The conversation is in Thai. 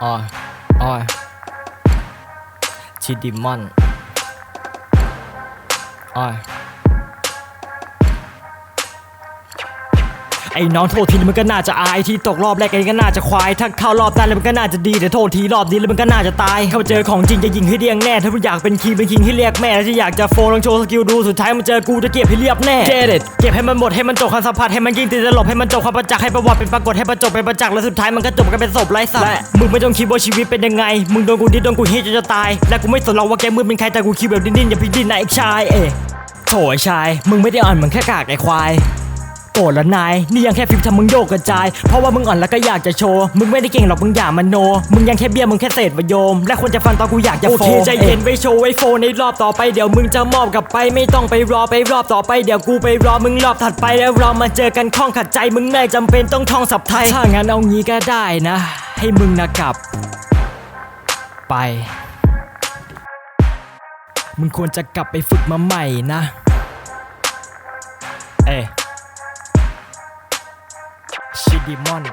Oi, oi Chỉ đi mặn Oi ไอ้น้องโทษทีมันก็น่าจะอายที่ตกรอบแรกเองก็น่าจะควาย ถ้าเข้ารอบได้แล้วมันก็น่าจะดีแต่โทษทีรอบนี้แล้วมันก็น่าจะตาย เข้าเจอของจริงจะยิงให้เรียงแน่ ถ้าอยากเป็นคีเป็นคิงให้เรียกแม่แล้วที่อยากจะโฟลองโชว์สกิลดูสุดท้ายมันเจอกูจะเก็บให้เรียบแน่ Get it เก็บให้มันหมดให้มันจบความสัมผัสให้มันยิงติดตลบให้มันจบความประจักษ์ให้ประวัติเป็นปรากฏให้ประจบเป็นประจักษ์แล้วสุดท้ายมันก็จบกันเป็นศพไร้สาระมึงไม่ต้องคิดว่าชีวิตเป็นยังไง มึงโดนกูดิดโดนกูเฮจนจะตาย และกูไม่สนหรอกว่าแกมือเป็นใครแต่กูคิดแบบดิ้นๆอย่าพิดิ้นนะไอ้ชายเอ้โถไอ้ชาย มึงไม่ได้อ่อนเหมือนแค่กากไอ้ควาย โกรธแล้วนาย นี่ยังแค่ฟิล์มทำมึงโยกกระจาย เพราะว่ามึงอ่อนแล้วก็อยากจะโชว์ มึงไม่ได้เก่งหรอกมึงอย่ามาโน มึงยังแค่เบี้ยมึงแค่เศษวะโยม และควรจะฟังตอนกูอยากจะโฟโอเคใจเย็นไว้โชว์ไว้โฟในรอบต่อไปเดี๋ยวมึงจะมอบกลับไป ไม่ต้องไปรอไปรอบต่อไปเดี๋ยวกูไปรอมึงรอบถัดไปแล้วเรามาเจอกันข้องขัดใจมึงไม่จำเป็นต้องท่องศัพท์ไทย ถ้างั้นเอางี้ก็ได้นะ ให้มึงนะกลับ ไป มึงควรจะกลับไปฝึกมาใหม่นะ เอ้ Shitty money.